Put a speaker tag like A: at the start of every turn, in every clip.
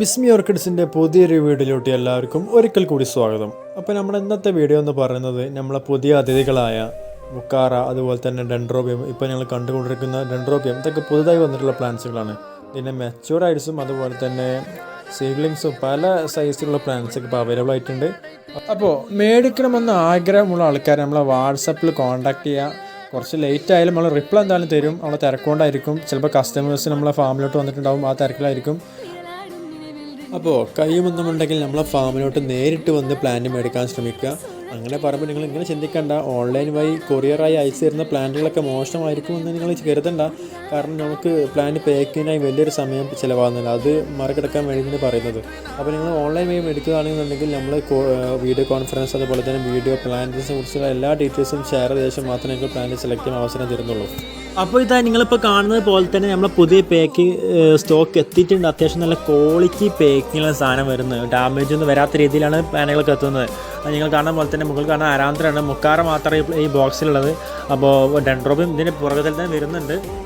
A: ബിസ്മി ഓർക്കിഡ്സിന്റെ പുതിയൊരു വീഡിയോയിലോട്ട് എല്ലാവർക്കും ഒരിക്കൽ കൂടി സ്വാഗതം. അപ്പോൾ നമ്മുടെ ഇന്നത്തെ വീഡിയോ എന്ന് പറയുന്നത് നമ്മളെ പുതിയ അതിഥികളായ മുക്കാറ അതുപോലെ തന്നെ ഡെൻഡ്രോബിയം ഇപ്പോൾ ഞങ്ങൾ കണ്ടുകൊണ്ടിരിക്കുന്ന ഡെൻഡ്രോബിയം ഇതൊക്കെ പുതുതായി വന്നിട്ടുള്ള പ്ലാന്റ്സുകളാണ്. പിന്നെ മെച്ചൂർഡ് ഐഡ്സും അതുപോലെ തന്നെ സീഡ്ലിങ്സും പല സൈസിലുള്ള പ്ലാന്റ്സ് ഒക്കെ ഇപ്പോൾ അവൈലബിൾ ആയിട്ടുണ്ട്. അപ്പോൾ മേടിക്കണമെന്ന് ആഗ്രഹമുള്ള ആൾക്കാർ നമ്മളെ വാട്സപ്പിൽ കോൺടാക്ട് ചെയ്യുക കുറച്ച് ലേറ്റ് ആയാലും നമ്മൾ റിപ്ലൈ എന്തായാലും തരും. നമ്മളെ തിരക്കൊണ്ടായിരിക്കും. ചിലപ്പോൾ കസ്റ്റമേഴ്സ് നമ്മളെ ഫാമിലോട്ട് വന്നിട്ടുണ്ടാവും. ആ തിരക്കിലായിരിക്കും. അപ്പോൾ കഴിയുമെന്നുണ്ടെങ്കിൽ നമ്മളെ ഫാമിലോട്ട് നേരിട്ട് വന്ന് പ്ലാന്റ് മേടിക്കാൻ ശ്രമിക്കുക. അങ്ങനെ പറയുമ്പോൾ നിങ്ങൾ ഇങ്ങനെ ചിന്തിക്കണ്ട. ഓൺലൈൻ വഴി കൊറിയറായി അയച്ചു തരുന്ന പ്ലാന്റുകളൊക്കെ മോശമായിരിക്കും എന്ന് നിങ്ങൾ കരുതണ്ട. കാരണം നമുക്ക് പ്ലാന്റ് പാക്കിങ്ങിനായി വലിയൊരു സമയം ചിലവാകുന്നില്ല. അത് മറികടക്കാൻ വേണ്ടിയാണ് പറയുന്നത്. അപ്പോൾ നിങ്ങൾ ഓൺലൈൻ വഴി എടുക്കുകയാണെന്നുണ്ടെങ്കിൽ നമ്മൾ വീഡിയോ കോൺഫറൻസ് അതുപോലെ തന്നെ വീഡിയോ പ്ലാനിനെ കുറിച്ചുള്ള എല്ലാ ഡീറ്റെയിൽസും ഷെയർ ചെയ്ത ശേഷം മാത്രമേ നിങ്ങൾക്ക് പ്ലാന്റ് സെലക്ട് ചെയ്യാൻ അവസരം തരുന്നുള്ളൂ.
B: അപ്പോൾ ഇതാ നിങ്ങളിപ്പോൾ കാണുന്നത് പോലെ തന്നെ നമ്മളെ പുതിയ പാക്ക് സ്റ്റോക്ക് എത്തിയിട്ടുണ്ട്. അത്യാവശ്യം നല്ല ക്വാളിറ്റി പാക്കിങ്ങിലുള്ള സാധനം വരുന്നത്. ഡാമേജ് ഒന്നും വരാത്ത രീതിയിലാണ് പാനുകളൊക്കെ എത്തുന്നത്. നിങ്ങൾ കാണുന്ന പോലെ തന്നെ മുകളിൽ കാണുന്ന ആരാന്തരാണ്. മുക്കാറ മാത്രമേ ഈ- ബോക്സിലുള്ളത്. അപ്പോൾ ഡെൻഡ്രോബും ഇതിന്റെ പുറകത്തിൽ തന്നെ വരുന്നുണ്ട്.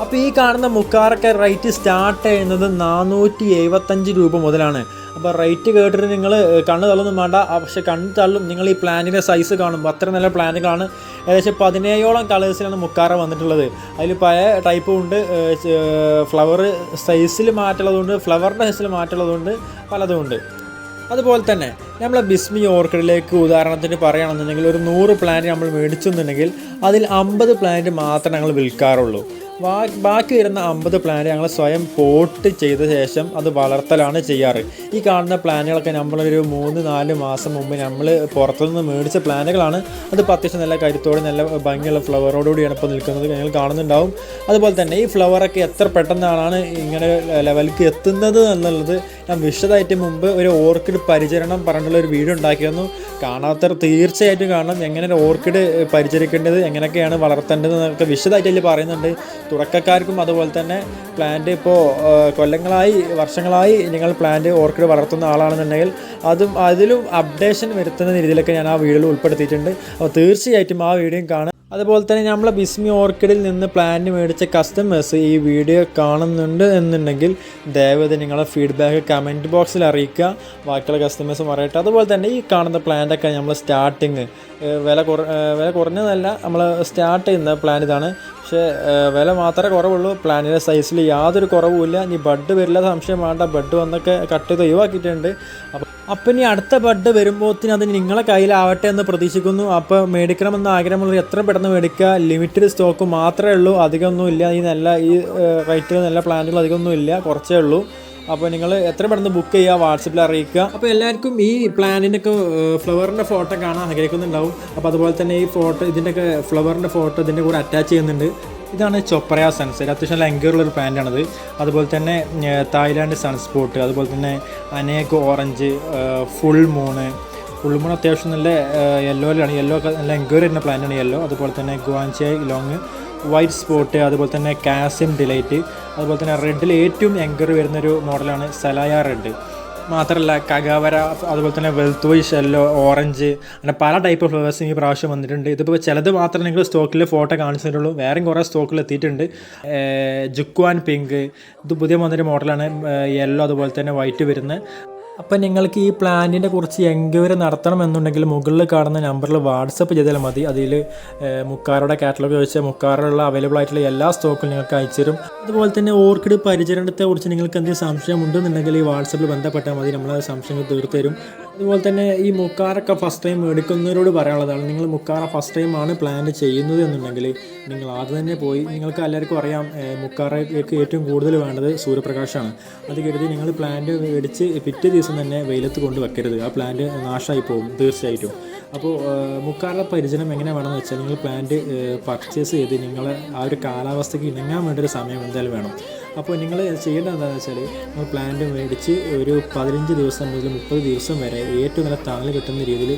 B: അപ്പോൾ ഈ കാണുന്ന മുക്കാറൊക്കെ റേറ്റ് സ്റ്റാർട്ട് ചെയ്യുന്നത് നാനൂറ്റി എഴുപത്തഞ്ച് രൂപ മുതലാണ്. അപ്പോൾ റേറ്റ് കേട്ടിട്ട് നിങ്ങൾ കണ്ണ് തള്ളൊന്നും വേണ്ട. പക്ഷെ കണ്ണ് തള്ളും. നിങ്ങൾ ഈ പ്ലാനിന്റെ സൈസ് കാണും. അത്ര നല്ല പ്ലാനുകളാണ് ഏകദേശം പതിനേഴോളം കളേഴ്സിലാണ് മുക്കാറ വന്നിട്ടുള്ളത്. അതിൽ പല ടൈപ്പും ഉണ്ട്. ഫ്ലവർ സൈസിൽ മാറ്റുള്ളതുകൊണ്ട് ഫ്ലവറിന്റെ സൈസിൽ മാറ്റുള്ളതുകൊണ്ട് പലതും ഉണ്ട്. അതുപോലെ തന്നെ നമ്മൾ ബിസ്മി ഓർക്കിഡിലേക്ക് ഉദാഹരണത്തിന് പറയുകയാണെന്നുണ്ടെങ്കിൽ ഒരു നൂറ് പ്ലാന്റ് നമ്മൾ മേടിച്ചെന്നുണ്ടെങ്കിൽ അതിൽ അമ്പത് പ്ലാന്റ് മാത്രമേ ഞങ്ങൾ വിൽക്കാറുള്ളൂ. ബാക്കി വരുന്ന അമ്പത് പ്ലാന്റ് ഞങ്ങൾ സ്വയം പോട്ട് ചെയ്ത ശേഷം അത് വളർത്തലാണ് ചെയ്യാറ്. ഈ കാണുന്ന പ്ലാന്റുകളൊക്കെ നമ്മളൊരു മൂന്ന് നാല് മാസം മുമ്പ് നമ്മൾ പുറത്തുനിന്ന് മേടിച്ച പ്ലാനുകളാണ് അത് അത്യാവശ്യം നല്ല കരുത്തോടെ നല്ല ഭംഗിയുള്ള ഫ്ലവറോടുകൂടിയാണ് ഇപ്പോൾ നിൽക്കുന്നത്. ഞങ്ങൾ കാണുന്നുണ്ടാവും. അതുപോലെ തന്നെ ഈ ഫ്ലവറൊക്കെ എത്ര പെട്ടെന്നാണ് ഇങ്ങനെ ലെവലിലേക്ക് എത്തുന്നത് എന്നുള്ളത് ഞാൻ വിശദമായിട്ട് മുമ്പ് ഒരു ഓർക്കിഡ് പരിചരണം പറഞ്ഞിട്ടുള്ള ഒരു വീഡിയോ ഉണ്ടാക്കിയിരുന്നു. കാണാത്തവർ തീർച്ചയായിട്ടും കാണണം. എങ്ങനെ ഓർക്കിഡ് പരിചരിക്കേണ്ടത്? എങ്ങനെയൊക്കെയാണ് വളർത്തേണ്ടത് എന്നൊക്കെ വിശദമായിട്ട് അതിൽ പറയുന്നുണ്ട്. തുടക്കക്കാർക്കും അതുപോലെ തന്നെ പ്ലാന്റ് ഇപ്പോൾ കൊല്ലങ്ങളായി വർഷങ്ങളായി നിങ്ങൾ പ്ലാന്റ് ഓർക്കിഡ് വളർത്തുന്ന ആളാണെന്നുണ്ടെങ്കിൽ അതും അതിലും അപ്ഡേഷൻ വരുത്തുന്ന രീതിയിലൊക്കെ ഞാൻ ആ വീഡിയോയിൽ ഉൾപ്പെടുത്തിയിട്ടുണ്ട്. അപ്പോൾ തീർച്ചയായിട്ടും ആ വീഡിയോയും കാണാം അതുപോലെ തന്നെ നമ്മളെ ബിസ്മി ഓർക്കിഡിൽ നിന്ന് പ്ലാന്റ് മേടിച്ച കസ്റ്റമേഴ്സ് ഈ വീഡിയോ കാണുന്നുണ്ട് എന്നുണ്ടെങ്കിൽ ദയവത് നിങ്ങളെ ഫീഡ്ബാക്ക് കമന്റ് ബോക്സിൽ അറിയിക്കുക. ബാക്കിയുള്ള കസ്റ്റമേഴ്സ് പറയട്ടെ. അതുപോലെ തന്നെ ഈ കാണുന്ന പ്ലാന്റൊക്കെ നമ്മൾ സ്റ്റാർട്ടിങ് വില കുറ വില കുറഞ്ഞതല്ല നമ്മൾ സ്റ്റാർട്ട് ചെയ്യുന്ന പ്ലാൻ ഇതാണ്. പക്ഷേ വില മാത്രമേ കുറവുള്ളൂ. പ്ലാനിന്റെ സൈസിൽ യാതൊരു കുറവുമില്ല. ഇനി ബഡ് വരില്ല സംശയം വേണ്ട. ബഡ് വന്നൊക്കെ കട്ട് ചെയ്ത് ഒഴിവാക്കിയിട്ടുണ്ട്. അപ്പോൾ അപ്പം ഇനി അടുത്ത ബഡ് വരുമ്പോഴത്തേനും അത് നിങ്ങളെ കയ്യിലാവട്ടെ എന്ന് പ്രതീക്ഷിക്കുന്നു. അപ്പോൾ മേടിക്കണമെന്ന് ആഗ്രഹമുള്ളവർ എത്ര പെട്ടെന്ന് മേടിക്കുക? ലിമിറ്റഡ് സ്റ്റോക്ക് മാത്രമേ ഉള്ളൂ. അധികമൊന്നും ഇല്ല. ഈ നല്ല ഈ റേറ്റിൽ നല്ല പ്ലാന്റുകൾ അധികമൊന്നും ഇല്ല. കുറച്ചേ ഉള്ളൂ. അപ്പോൾ നിങ്ങൾ എത്ര പെട്ടെന്ന് ബുക്ക് ചെയ്യുക വാട്സപ്പിൽ അറിയിക്കുക. അപ്പോൾ എല്ലാവർക്കും ഈ പ്ലാനിന്റെയൊക്കെ ഫ്ലവറിന്റെ ഫോട്ടോ കാണാൻ ആഗ്രഹിക്കുന്നുണ്ടാവും. അപ്പോൾ അതുപോലെ തന്നെ ഈ ഫോട്ടോ ഇതിന്റെയൊക്കെ ഫ്ലവറിന്റെ ഫോട്ടോ ഇതിന്റെ കൂടെ അറ്റാച്ച് ചെയ്യുന്നുണ്ട്. ഇതാണ് ചൊപ്രയ സൺസെറ്റ് അത്യാവശ്യം എങ്കുള്ള ഒരു പാന്റാണത് അതുപോലെ തന്നെ തായ്ലാൻഡ് സൺസ്പോട്ട് അതുപോലെ തന്നെ അനേക് orange full moon full moon അത്യാവശ്യം നല്ല യെല്ലോയിലാണ് യെല്ലോ നല്ല എൻക്വയറി വരുന്ന പ്ലാന്റാണ് യെല്ലോ അതുപോലെ തന്നെ ഗുവാൻചിയ ലോങ് വൈറ്റ് സ്പോട്ട് അതുപോലെ തന്നെ കാസിം ഡിലൈറ്റ് അതുപോലെ തന്നെ റെഡിൽ ഏറ്റവും യങ്കർ വരുന്നൊരു മോഡലാണ് സലായ റെഡ് മാത്രമല്ല കഗാവര അതുപോലെ തന്നെ വെൽത്ത് വൈസ് യെല്ലോ ഓറഞ്ച് അങ്ങനെ പല ടൈപ്പ് ഫ്ലവേഴ്സും ഈ പ്രാവശ്യം വന്നിട്ടുണ്ട്. ഇതിപ്പോൾ ചിലത് മാത്രമേ നിങ്ങൾ സ്റ്റോക്കിൽ ഫോട്ടോ കാണിച്ചിട്ടുള്ളൂ വേറെ കുറേ സ്റ്റോക്കിൽ എത്തിയിട്ടുണ്ട്. ജുക്വാൻ പിങ്ക് ഇത് പുതിയ വന്നൊരു മോഡലാണ് യെല്ലോ അതുപോലെ തന്നെ വൈറ്റ് വരുന്നത്. അപ്പം നിങ്ങൾക്ക് ഈ പ്ലാനിനെ കുറിച്ച് എൻക്വയറി നടത്തണമെന്നുണ്ടെങ്കിൽ മുകളിൽ കാണുന്ന നമ്പറിൽ വാട്സപ്പ് ചെയ്താൽ മതി. അതിൽ മുക്കാറുടെ കാറ്റലോഗ് ചോദിച്ചാൽ മുക്കാറിലുള്ള അവൈലബിൾ ആയിട്ടുള്ള എല്ലാ സ്റ്റോക്കും നിങ്ങൾക്ക് അയച്ചു തരും. അതുപോലെ തന്നെ ഓർക്കിഡ് പരിചരണത്തെ കുറിച്ച് നിങ്ങൾക്ക് എന്തെങ്കിലും സംശയം ഉണ്ടെന്നുണ്ടെങ്കിൽ ഈ വാട്സപ്പിൽ ബന്ധപ്പെട്ടാൽ മതി. നമ്മൾ ആ സംശയങ്ങൾ തീർത്തു തരും അതുപോലെ തന്നെ ഈ മുക്കാറൊക്കെ ഫസ്റ്റ് ടൈം എടുക്കുന്നവരോട് പറയാനുള്ളതാണ്. നിങ്ങൾ മുക്കാറ ഫസ്റ്റ് ടൈമാണ് പ്ലാൻ ചെയ്യുന്നത് എന്നുണ്ടെങ്കിൽ നിങ്ങൾ ആദ്യം തന്നെ പോയി നിങ്ങൾക്ക് എല്ലാവർക്കും അറിയാം മുക്കാറയ്ക്ക് ഏറ്റവും കൂടുതൽ വേണ്ടത് സൂര്യപ്രകാശമാണ്. അത് കരുതി നിങ്ങൾ പ്ലാന്റ് മേടിച്ച് പിറ്റേ ദിവസം തന്നെ വെയിലത്ത് കൊണ്ട് വെക്കരുത്. ആ പ്ലാന്റ് നാശമായി പോകും തീർച്ചയായിട്ടും. അപ്പോൾ മുക്കാറുടെ പരിചരണം എങ്ങനെ വേണമെന്ന് വെച്ചാൽ നിങ്ങൾ പ്ലാന്റ് പർച്ചേസ് ചെയ്ത് നിങ്ങൾ ആ ഒരു കാലാവസ്ഥയ്ക്ക് ഇണങ്ങാൻ വേണ്ട ഒരു സമയം എന്തായാലും വേണം. അപ്പോൾ നിങ്ങൾ ചെയ്യേണ്ടത് എന്താണെന്ന് വെച്ചാൽ നിങ്ങൾ പ്ലാന്റ് മേടിച്ച് ഒരു പതിനഞ്ച് ദിവസം മുതൽ മുപ്പത് ദിവസം വരെ ഏറ്റവും നല്ല തണൽ കിട്ടുന്ന രീതിയിൽ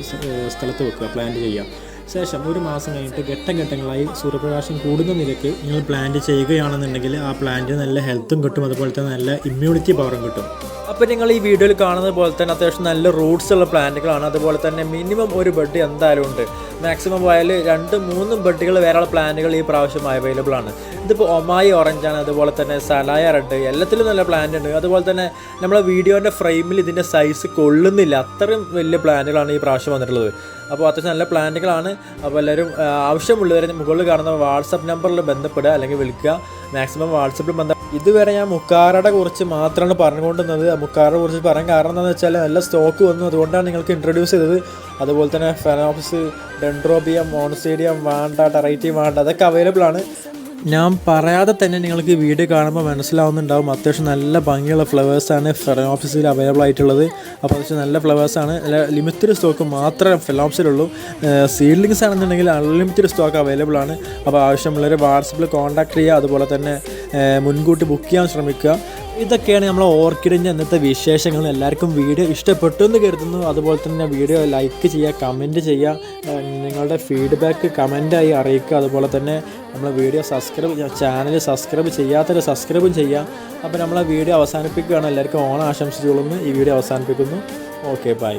B: സ്ഥലത്ത് വെക്കുക പ്ലാന്റ് ചെയ്യുക. ശേഷം ഒരു മാസം കഴിഞ്ഞിട്ട് ഘട്ടം ഘട്ടങ്ങളായി സൂര്യപ്രകാശം കൂടുന്ന നിലയ്ക്ക് നിങ്ങൾ പ്ലാന്റ് ചെയ്യുകയാണെന്നുണ്ടെങ്കിൽ ആ പ്ലാന്റിന് നല്ല ഹെൽത്തും കിട്ടും അതുപോലെ തന്നെ നല്ല ഇമ്മ്യൂണിറ്റി പവറും കിട്ടും. അപ്പോൾ നിങ്ങൾ ഈ വീഡിയോയിൽ കാണുന്നത് പോലെ തന്നെ അത്യാവശ്യം നല്ല റൂട്ട്സ് ഉള്ള പ്ലാന്റുകളാണ് അതുപോലെ തന്നെ മിനിമം ഒരു ബഡ് എന്തായാലും ഉണ്ട്. മാക്സിമം പോയാൽ രണ്ട് മൂന്ന് ബഡ്ഡുകൾ വേറെയുള്ള പ്ലാന്റുകൾ ഈ പ്രാവശ്യം അവൈലബിൾ ആണ്. ഇതിപ്പോൾ ഒമായി ആണ് അതുപോലെ തന്നെ സലായ റെഡ് എല്ലാത്തിലും നല്ല പ്ലാന്റ് ഉണ്ട്. അതുപോലെ തന്നെ നമ്മളെ വീഡിയോന്റെ ഫ്രെയിമിൽ ഇതിന്റെ സൈസ് കൊള്ളുന്നില്ല. അത്രയും വലിയ പ്ലാന്റുകളാണ് ഈ പ്രാവശ്യം വന്നിട്ടുള്ളത്. അപ്പോൾ അത്യാവശ്യം നല്ല പ്ലാന്റുകളാണ് അപ്പോൾ എല്ലാവരും ആവശ്യമുള്ളവരെ മുകളിൽ കാണുന്ന വാട്സപ്പ് നമ്പറിൽ ബന്ധപ്പെടുക അല്ലെങ്കിൽ വിളിക്കുക. മാക്സിമം വാട്സപ്പിൽ ബന്ധം. ഇതുവരെ ഞാൻ മുക്കാറയുടെ കുറിച്ച് മാത്രമാണ് പറഞ്ഞുകൊണ്ടിരുന്നത്. മുക്കാറയെ കുറിച്ച് പറയാൻ കാരണം എന്താണെന്ന് വെച്ചാൽ നല്ല സ്റ്റോക്ക് വന്നു. അതുകൊണ്ടാണ് നിങ്ങൾക്ക് ഇൻട്രൊഡ്യൂസ് ചെയ്തത്. അതുപോലെ തന്നെ ഫെനോപ്സ് ഡെൻഡ്രോബിയം മോൺസീഡിയം വാണ്ട ടറൈറ്റി വാണ്ട അതൊക്കെ അവൈലബിൾ ആണ്. ഞാൻ പറയാതെ തന്നെ നിങ്ങൾക്ക് വീഡിയോ കാണുമ്പോൾ മനസ്സിലാവുന്നുണ്ടാവും. അത്യാവശ്യം നല്ല ഭംഗിയുള്ള ഫ്ലവേഴ്സാണ് ഫെറോപ്സിൽ അവൈലബിൾ ആയിട്ടുള്ളത്. അപ്പോൾ അത്യാവശ്യം നല്ല ഫ്ലവേഴ്സാണ് ലിമിറ്റഡ് സ്റ്റോക്ക് മാത്രമേ ഫെലോപ്സിലുള്ളൂ സീഡ്ലിങ്സ് ആണെന്നുണ്ടെങ്കിൽ അൺലിമിറ്റഡ് സ്റ്റോക്ക് അവൈലബിൾ ആണ്. അപ്പോൾ ആവശ്യമുള്ളവർ വാട്സപ്പിൽ കോൺടാക്ട് ചെയ്യുക. അതുപോലെ തന്നെ മുൻകൂട്ടി ബുക്ക് ചെയ്യാൻ ശ്രമിക്കുക. ഇതൊക്കെയാണ് നമ്മൾ ഓർക്കിഡിന്റെ ഇന്നത്തെ വിശേഷങ്ങൾ. എല്ലാവർക്കും വീഡിയോ ഇഷ്ടപ്പെട്ടു എന്ന് കരുതുന്നു. അതുപോലെ തന്നെ വീഡിയോ ലൈക്ക് ചെയ്യുക കമന്റ് ചെയ്യുക നിങ്ങളുടെ ഫീഡ്ബാക്ക് കമന്റായി അറിയിക്കുക. അതുപോലെ തന്നെ നമ്മൾ വീഡിയോ സബ്സ്ക്രൈബ് ചാനൽ സബ്സ്ക്രൈബ് ചെയ്യാത്തവർ സബ്സ്ക്രൈബും ചെയ്യുക. അപ്പോൾ നമ്മളെ വീഡിയോ അവസാനിപ്പിക്കുകയാണ്. എല്ലാവർക്കും ഓണം ആശംസിച്ചുകൊള്ളുന്നു. ഈ വീഡിയോ അവസാനിപ്പിക്കുന്നു. Okay bye.